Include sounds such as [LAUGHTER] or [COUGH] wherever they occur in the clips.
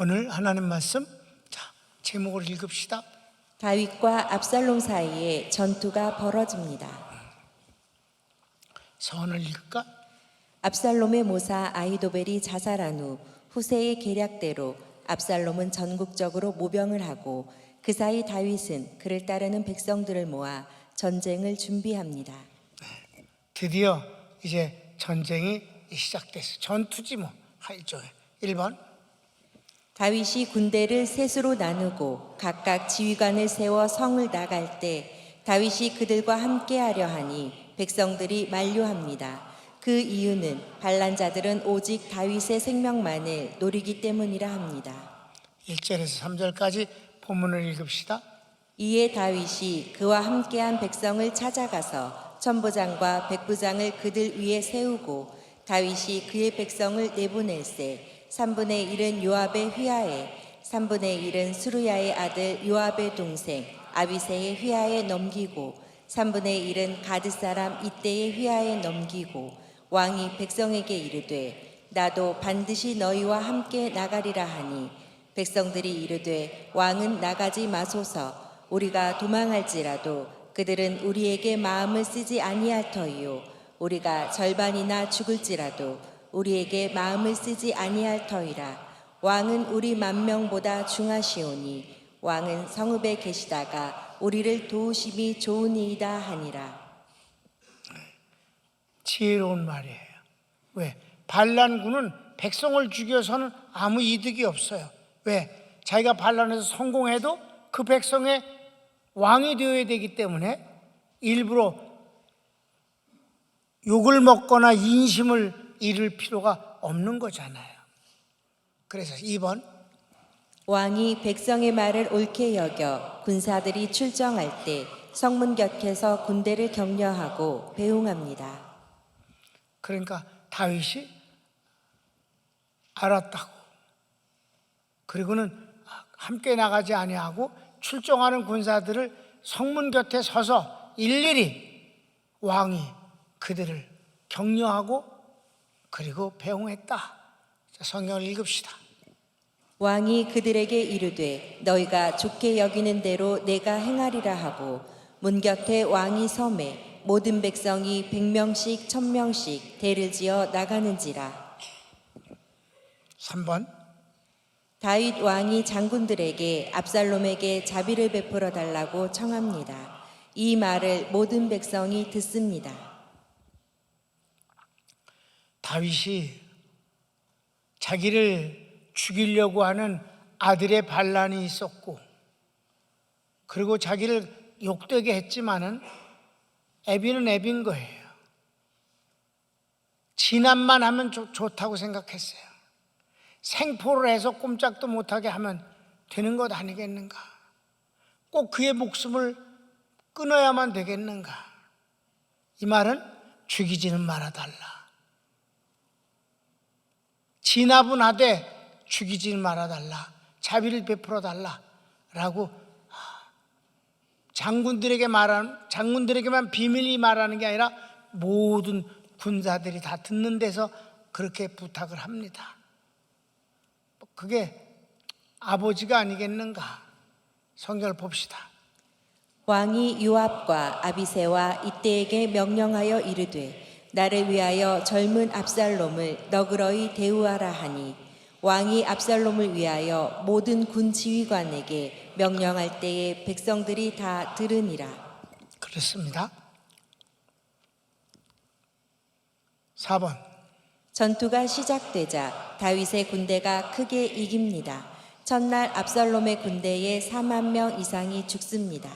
오늘 하나님 말씀 자 제목을 읽읍시다. 다윗과 압살롬 사이에 전투가 벌어집니다. 서원을 읽을까? 압살롬의 모사 아이도벨이 자살한 후 후세의 계략대로 압살롬은 전국적으로 모병을 하고 그 사이 다윗은 그를 따르는 백성들을 모아 전쟁을 준비합니다. 드디어 이제 전쟁이 시작됐어. 전투지 뭐 일종의 1번 다윗이 군대를 셋으로 나누고 각각 지휘관을 세워 성을 나갈 때 다윗이 그들과 함께 하려 하니 백성들이 만류합니다. 그 이유는 반란자들은 오직 다윗의 생명만을 노리기 때문이라 합니다. 1절에서 3절까지 본문을 읽읍시다. 이에 다윗이 그와 함께한 백성을 찾아가서 천부장과 백부장을 그들 위에 세우고 다윗이 그의 백성을 내보낼세 3분의 1은 요압의 휘하에 3분의 1은 수루야의 아들 요압의 동생 아비세의 휘하에 넘기고 3분의 1은 가드 사람 이때의 휘하에 넘기고 왕이 백성에게 이르되 나도 반드시 너희와 함께 나가리라 하니 백성들이 이르되 왕은 나가지 마소서. 우리가 도망할지라도 그들은 우리에게 마음을 쓰지 아니할 터이요. 우리가 절반이나 죽을지라도 우리에게 마음을 쓰지 아니할 터이라 왕은 우리 만 명보다 중하시오니 왕은 성읍에 계시다가 우리를 도우심이 좋으니이다 하니라 지혜로운 말이에요. 왜? 반란군은 백성을 죽여서는 아무 이득이 없어요. 왜? 자기가 반란에서 성공해도 그 백성의 왕이 되어야 되기 때문에 일부러 욕을 먹거나 인심을 잃을 필요가 없는 거잖아요. 그래서 2번 왕이 백성의 말을 옳게 여겨 군사들이 출정할 때 성문 곁에서 군대를 격려하고 배웅합니다. 그러니까 다윗이 알았다고. 그리고는 함께 나가지 아니하고 출정하는 군사들을 성문 곁에 서서 일일이 왕이 그들을 격려하고 그리고 배웅했다. 자, 성경을 읽읍시다. 왕이 그들에게 이르되 너희가 좋게 여기는 대로 내가 행하리라 하고 문 곁에 왕이 섬에 모든 백성이 백명씩 천명씩 대를 지어 나가는지라 3번 다윗 왕이 장군들에게 압살롬에게 자비를 베풀어 달라고 청합니다. 이 말을 모든 백성이 듣습니다. 다윗이 자기를 죽이려고 하는 아들의 반란이 있었고 그리고 자기를 욕되게 했지만은 애비는 애비인 거예요. 진압만 하면 좋, 좋다고 생각했어요. 생포를 해서 꼼짝도 못하게 하면 되는 것 아니겠는가? 꼭 그의 목숨을 끊어야만 되겠는가? 이 말은 죽이지는 말아달라. 진압은 하되 죽이지는 말아달라. 자비를 베풀어 달라 라고 장군들에게 말하는 장군들에게만 비밀이 말하는 게 아니라 모든 군사들이 다 듣는 데서 그렇게 부탁을 합니다. 그게 아버지가 아니겠는가? 성경을 봅시다. 왕이 요압과 아비세와 이때에게 명령하여 이르되 나를 위하여 젊은 압살롬을 너그러이 대우하라 하니 왕이 압살롬을 위하여 모든 군 지휘관에게 명령할 때에 백성들이 다 들으니라 그렇습니다. 4번 전투가 시작되자 다윗의 군대가 크게 이깁니다. 첫날 압살롬의 군대에 4만 명 이상이 죽습니다.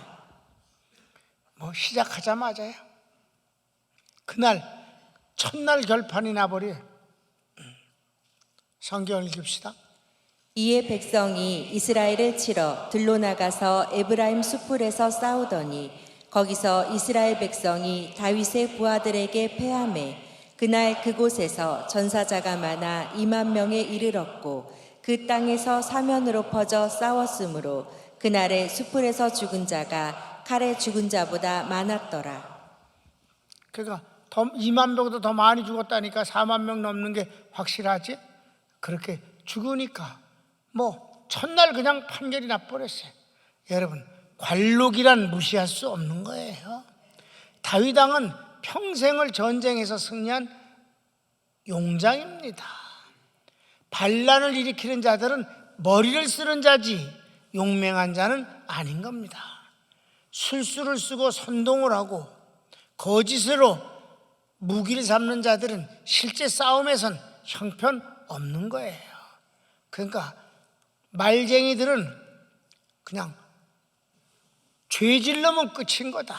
뭐 시작하자마자요. 그날 첫날 결판이 나버려. 성경을 읽읍시다. 이에 백성이 이스라엘을 치러 들로 나가서 에브라임 수풀에서 싸우더니 거기서 이스라엘 백성이 다윗의 부하들에게 패함해 그날 그곳에서 전사자가 많아 2만 명에 이르렀고 그 땅에서 사면으로 퍼져 싸웠으므로 그날의 수풀에서 죽은 자가 칼에 죽은 자보다 많았더라. 그러니까 더 2만 명보다 더 많이 죽었다니까 4만 명 넘는 게 확실하지? 그렇게 죽으니까 뭐 첫날 그냥 판결이 나버렸어요. 여러분 관록이란 무시할 수 없는 거예요. 다윗 왕은 평생을 전쟁에서 승리한 용장입니다. 반란을 일으키는 자들은 머리를 쓰는 자지 용맹한 자는 아닌 겁니다. 술수를 쓰고 선동을 하고 거짓으로 무기를 삼는 자들은 실제 싸움에선 형편 없는 거예요. 그러니까 말쟁이들은 그냥 죄질러면 끝인 거다.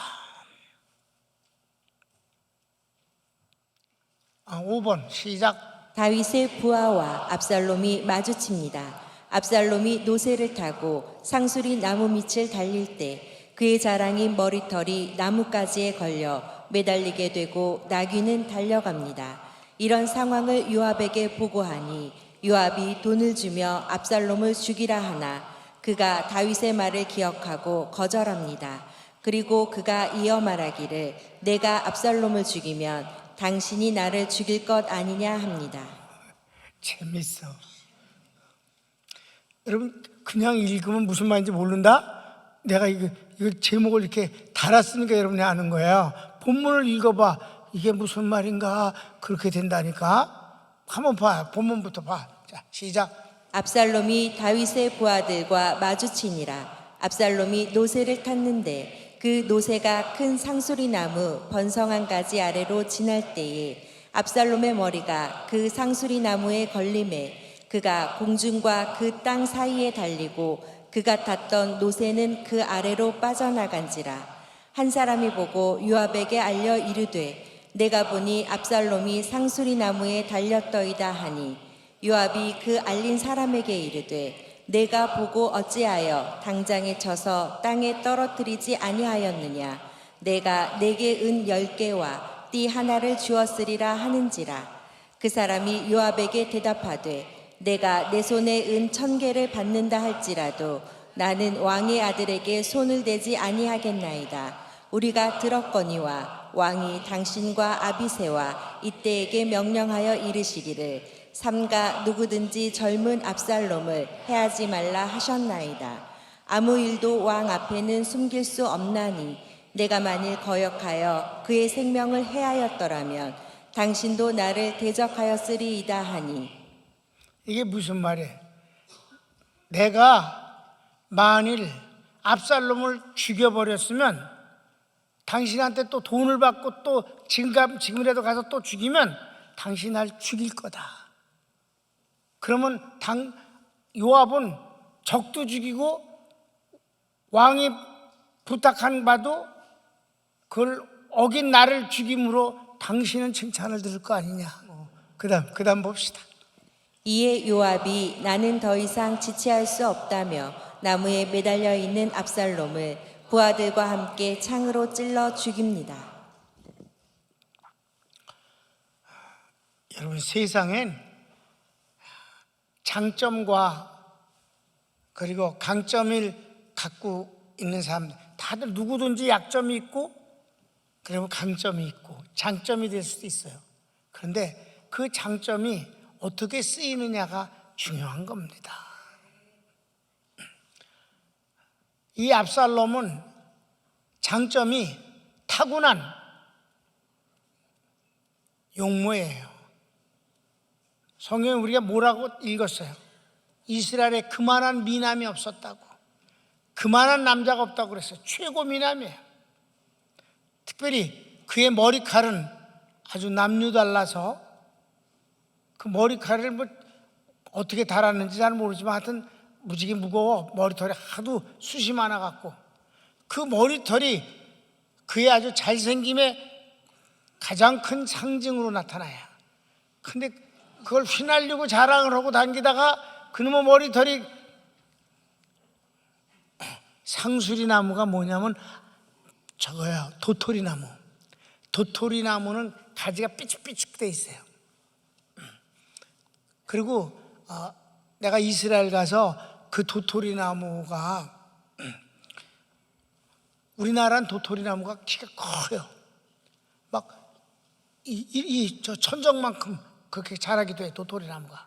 아, 5번 시작. 다윗의 부하와 압살롬이 마주칩니다. 압살롬이 노새를 타고 상수리 나무 밑을 달릴 때 그의 자랑인 머리털이 나뭇가지에 걸려 매달리게 되고 나귀는 달려갑니다. 이런 상황을 요압에게 보고하니 요압이 돈을 주며 압살롬을 죽이라 하나 그가 다윗의 말을 기억하고 거절합니다. 그리고 그가 이어 말하기를 내가 압살롬을 죽이면 당신이 나를 죽일 것 아니냐 합니다. 재밌어. 여러분 그냥 읽으면 무슨 말인지 모른다? 내가 이거, 이거 제목을 이렇게 달았으니까 여러분이 아는 거예요. 본문을 읽어봐. 이게 무슨 말인가? 그렇게 된다니까. 한번 봐. 본문부터 봐. 자, 시작. 압살롬이 다윗의 부하들과 마주치니라. 압살롬이 노새를 탔는데 그 노새가 큰 상수리 나무 번성한 가지 아래로 지날 때에 압살롬의 머리가 그 상수리 나무에 걸림에 그가 공중과 그 땅 사이에 달리고 그가 탔던 노새는 그 아래로 빠져나간지라 한 사람이 보고 요압에게 알려 이르되 내가 보니 압살롬이 상수리 나무에 달렸더이다 하니 요압이 그 알린 사람에게 이르되 내가 보고 어찌하여 당장에 쳐서 땅에 떨어뜨리지 아니하였느냐? 내가 내게 은 열 개와 띠 하나를 주었으리라 하는지라? 그 사람이 요압에게 대답하되 내가 내 손에 은 천 개를 받는다 할지라도 나는 왕의 아들에게 손을 대지 아니하겠나이다 우리가 들었거니와 왕이 당신과 아비세와 이때에게 명령하여 이르시기를 삼가 누구든지 젊은 압살롬을 해하지 말라 하셨나이다. 아무 일도 왕 앞에는 숨길 수 없나니 내가 만일 거역하여 그의 생명을 해하였더라면 당신도 나를 대적하였으리이다 하니 이게 무슨 말이에요? 내가 만일 압살롬을 죽여버렸으면 당신한테 또 돈을 받고 또 지금, 지금이라도 가서 또 죽이면 당신 날 죽일 거다. 그러면 당, 요압은 적도 죽이고 왕이 부탁한 바도 그걸 어긴 나를 죽임으로 당신은 칭찬을 들을 거 아니냐. 그 다음, 그 다음 봅시다. 이에 요압이 나는 더 이상 지체할 수 없다며 나무에 매달려 있는 압살롬을 부하들과 함께 창으로 찔러 죽입니다. 여러분 세상엔 장점과 그리고 강점을 갖고 있는 사람들 다들 누구든지 약점이 있고 그리고 강점이 있고 장점이 될 수도 있어요. 그런데 그 장점이 어떻게 쓰이느냐가 중요한 겁니다. 이 압살롬은 장점이 타고난 용모예요. 성경에 우리가 뭐라고 읽었어요? 이스라엘에 그만한 미남이 없었다고. 그만한 남자가 없다고 그랬어요. 최고 미남이에요. 특별히 그의 머리칼은 아주 남유달라서 그 머리칼을 뭐 어떻게 달았는지 잘 모르지만 하여튼 무지개 무거워 머리털이 하도 숱이 많아갖고 그 머리털이 그의 아주 잘생김의 가장 큰 상징으로 나타나요. 근데 그걸 휘날리고 자랑을 하고 다니다가 그놈의 머리털이 상수리 나무가 뭐냐면 저거야 도토리 나무. 도토리 나무는 가지가 삐죽삐죽 돼 있어요. 그리고 어, 내가 이스라엘 가서 그 도토리 나무가 [CLEARS THROAT] 우리나라는 도토리 나무가 키가 커요. 막이저 천정만큼 그렇게 자라기도 해 도토리 나무가.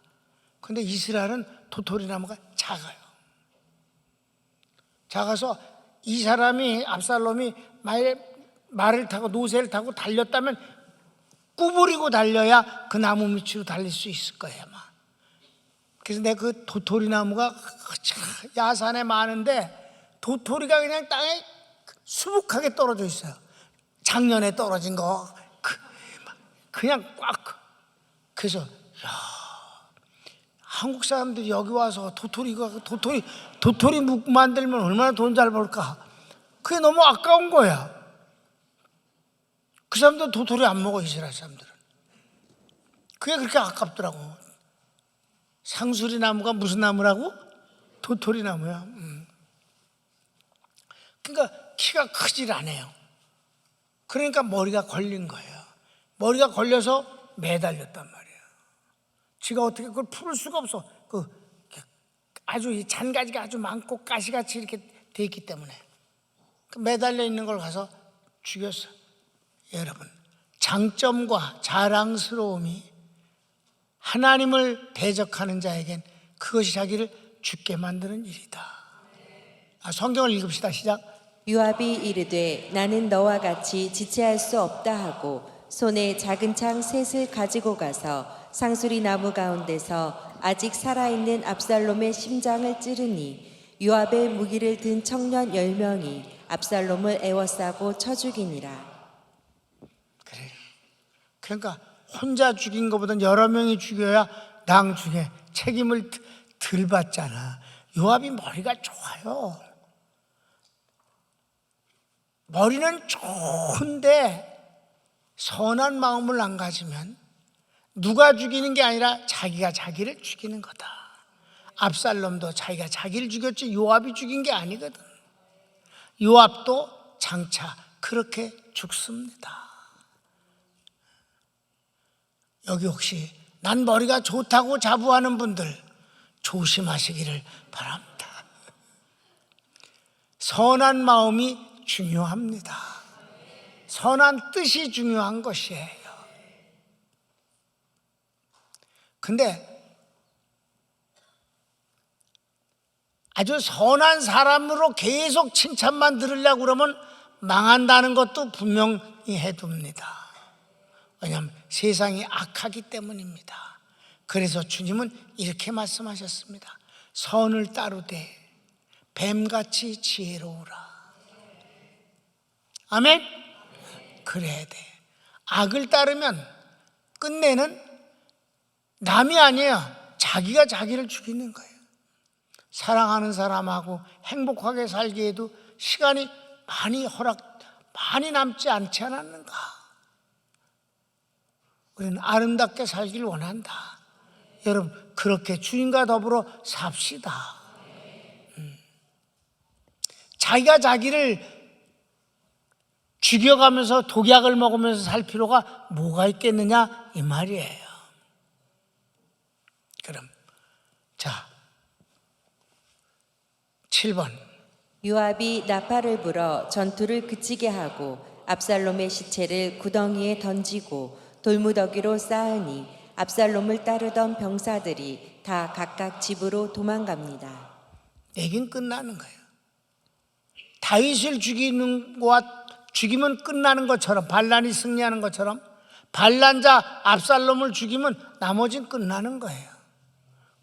근데 이스라엘은 도토리 나무가 작아요. 작아서 이 사람이 압살롬이 말, 말을 타고 노새를 타고 달렸다면 구부리고 달려야 그 나무 밑으로 달릴 수 있을 거예요 아마. 그래서 내 그 도토리 나무가 참 야산에 많은데 도토리가 그냥 땅에 수북하게 떨어져 있어요. 작년에 떨어진 거 그, 그냥 꽉. 그래서 야, 한국 사람들이 여기 와서 도토리가 도토리 도토리 묵 만들면 얼마나 돈 잘 벌까? 그게 너무 아까운 거야. 그 사람들 도토리 안 먹어 이스라엘 사람들은. 그게 그렇게 아깝더라고. 상수리 나무가 무슨 나무라고? 도토리 나무야. 음. 그러니까 키가 크질 않아요. 그러니까 머리가 걸린 거예요. 머리가 걸려서 매달렸단 말이에요. 지가 어떻게 그걸 풀 수가 없어. 그 아주 이 잔가지가 아주 많고 가시같이 이렇게 돼 있기 때문에 그 매달려 있는 걸 가서 죽였어. 여러분 장점과 자랑스러움이 하나님을 대적하는 자에겐 그것이 자기를 죽게 만드는 일이다. 아, 성경을 읽읍시다. 시작. 요압이 이르되 나는 너와 같이 지체할 수 없다 하고 손에 작은 창 셋을 가지고 가서 상수리 나무 가운데서 아직 살아있는 압살롬의 심장을 찌르니 요압의 무기를 든 청년 열 명이 압살롬을 애워싸고 쳐 죽이니라. 그래. 그러니까 혼자 죽인 것보다 여러 명이 죽여야 나중에 책임을 드- 덜 받잖아. 요압이 머리가 좋아요. 머리는 좋은데 선한 마음을 안 가지면 누가 죽이는 게 아니라 자기가 자기를 죽이는 거다. 압살롬도 자기가 자기를 죽였지 요압이 죽인 게 아니거든. 요압도 장차 그렇게 죽습니다. 여기 혹시 난 머리가 좋다고 자부하는 분들 조심하시기를 바랍니다. 선한 마음이 중요합니다. 선한 뜻이 중요한 것이에요. 근데 아주 선한 사람으로 계속 칭찬만 들으려고 그러면 망한다는 것도 분명히 해둡니다. 왜냐하면 세상이 악하기 때문입니다. 그래서 주님은 이렇게 말씀하셨습니다. 선을 따르되 뱀같이 지혜로우라. 아멘? 그래야 돼. 악을 따르면 끝내는 남이 아니에요. 자기가 자기를 죽이는 거예요. 사랑하는 사람하고 행복하게 살기에도 시간이 많이 허락, 많이 남지 않지 않았는가? 우리는 아름답게 살길 원한다. 여러분, 그렇게 주인과 더불어 삽시다. 음. 자기가 자기를 죽여가면서 독약을 먹으면서 살 필요가 뭐가 있겠느냐? 이 말이에요. 그럼, 자, 7번. 요압이 나팔을 불어 전투를 그치게 하고 압살롬의 시체를 구덩이에 던지고 돌무더기로 쌓으니 압살롬을 따르던 병사들이 다 각각 집으로 도망갑니다. 얘긴 끝나는 거예요. 다윗을 죽이는 것과 죽이면 끝나는 것처럼 반란이 승리하는 것처럼 반란자 압살롬을 죽이면 나머지는 끝나는 거예요.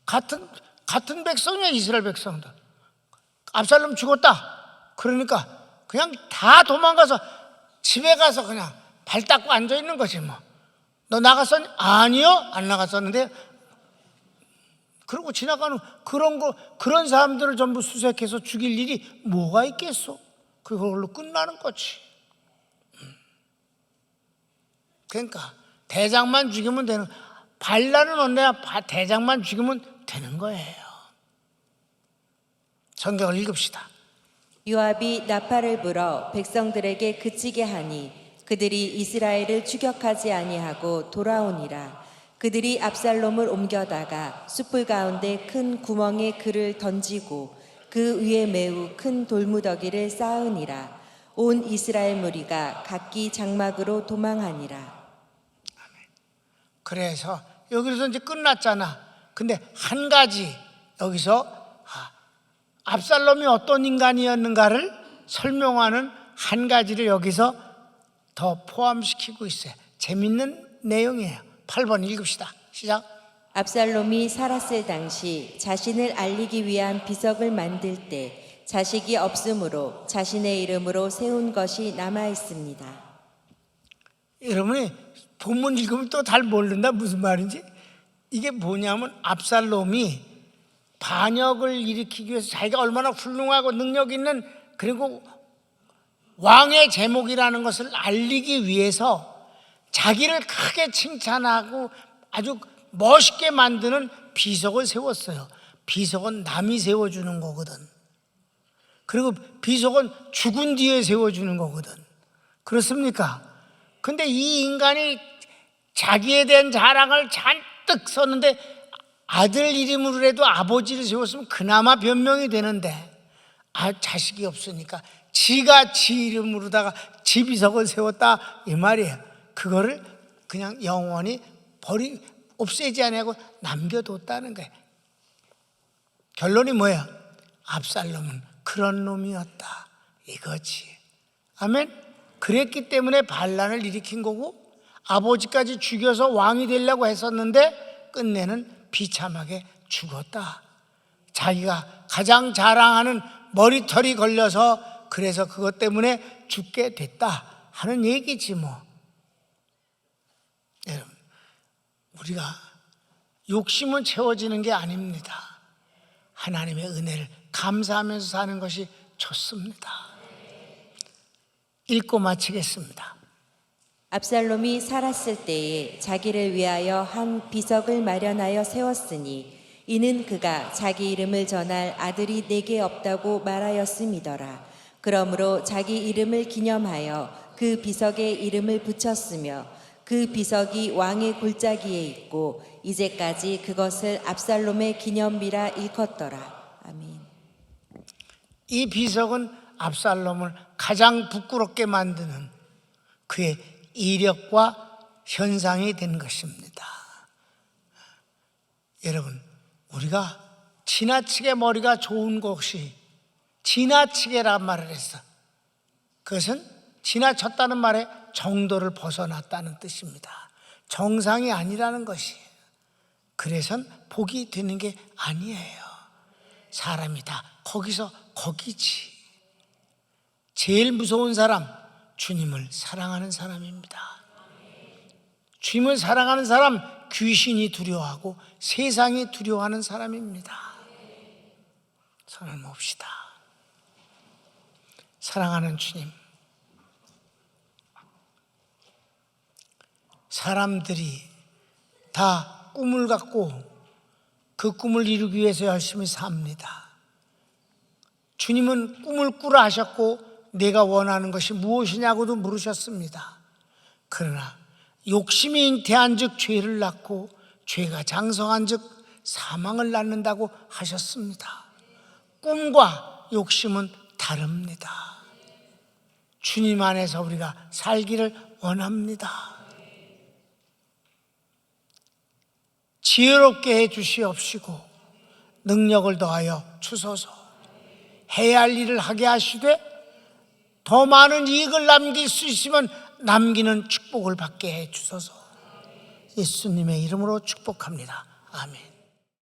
같은 같은 백성이야 이스라엘 백성들. 압살롬 죽었다. 그러니까 그냥 다 도망가서 집에 가서 그냥 발 닦고 앉아 있는 거지 뭐. 너 나갔었니? 아니요, 안 나갔었는데 그러고 지나가는 그런 거 그런 사람들을 전부 수색해서 죽일 일이 뭐가 있겠어? 그걸로 끝나는 거지. 음. 그러니까 대장만 죽이면 되는 반란은 언제나 바- 대장만 죽이면 되는 거예요. 성경을 읽읍시다. 요압이 나팔을 불어 백성들에게 그치게 하니 그들이 이스라엘을 추격하지 아니하고 돌아오니라. 그들이 압살롬을 옮겨다가 숯불 가운데 큰 구멍에 그를 던지고 그 위에 매우 큰 돌무더기를 쌓으니라. 온 이스라엘 무리가 각기 장막으로 도망하니라. 그래서 여기서 이제 끝났잖아. 근데 한 가지 여기서 아, 압살롬이 어떤 인간이었는가를 설명하는 한 가지를 여기서 더 포함시키고 있어요. 재밌는 내용이에요. 8번 읽읍시다. 시작. 압살롬이 살았을 당시 자신을 알리기 위한 비석을 만들 때 자식이 없으므로 자신의 이름으로 세운 것이 남아 있습니다. 여러분이 본문 읽으면 또 잘 모른다 무슨 말인지 이게 뭐냐면 압살롬이 반역을 일으키기 위해서 자기가 얼마나 훌륭하고 능력 있는 그리고 왕의 제목이라는 것을 알리기 위해서 자기를 크게 칭찬하고 아주 멋있게 만드는 비석을 세웠어요. 비석은 남이 세워주는 거거든. 그리고 비석은 죽은 뒤에 세워주는 거거든. 그렇습니까? 근데 이 인간이 자기에 대한 자랑을 잔뜩 썼는데 아들 이름으로라도 아버지를 세웠으면 그나마 변명이 되는데 아 자식이 없으니까 지가 지 이름으로다가 지 비석을 세웠다 이 말이에요. 그거를 그냥 영원히 버리 없애지 않냐고 남겨뒀다는 거예요. 결론이 뭐야? 압살롬은 그런 놈이었다. 이거지. 아멘. 그랬기 때문에 반란을 일으킨 거고 아버지까지 죽여서 왕이 되려고 했었는데 끝내는 비참하게 죽었다. 자기가 가장 자랑하는 머리털이 걸려서 그래서 그것 때문에 죽게 됐다 하는 얘기지 뭐. 여러분, 우리가 욕심은 채워지는 게 아닙니다. 하나님의 은혜를 감사하면서 사는 것이 좋습니다. 읽고 마치겠습니다. 압살롬이 살았을 때에 자기를 위하여 한 비석을 마련하여 세웠으니 이는 그가 자기 이름을 전할 아들이 내게 없다고 말하였음이더라. 그러므로 자기 이름을 기념하여 그 비석에 이름을 붙였으며 그 비석이 왕의 골짜기에 있고 이제까지 그것을 압살롬의 기념비라 일컫더라. 아멘. 이 비석은 압살롬을 가장 부끄럽게 만드는 그의 이력과 현상이 된 것입니다. 여러분, 우리가 지나치게 머리가 좋은 것이 지나치게란 말을 했어. 그것은 지나쳤다는 말에 정도를 벗어났다는 뜻입니다. 정상이 아니라는 것이. 그래선 복이 되는 게 아니에요. 사람이 다 거기서 거기지. 제일 무서운 사람, 주님을 사랑하는 사람입니다. 주님을 사랑하는 사람, 귀신이 두려워하고 세상이 두려워하는 사람입니다. 손을 몹시다. 사랑하는 주님. 사람들이 다 꿈을 갖고 그 꿈을 이루기 위해서 열심히 삽니다. 주님은 꿈을 꾸라 하셨고 내가 원하는 것이 무엇이냐고도 물으셨습니다. 그러나 욕심이 잉태한 즉 죄를 낳고 죄가 장성한 즉 사망을 낳는다고 하셨습니다. 꿈과 욕심은 다릅니다. 주님 안에서 우리가 살기를 원합니다. 지혜롭게 해 주시옵시고 능력을 더하여 주소서 해야 할 일을 하게 하시되 더 많은 이익을 남길 수 있으면 남기는 축복을 받게 해 주소서 예수님의 이름으로 축복합니다. 아멘.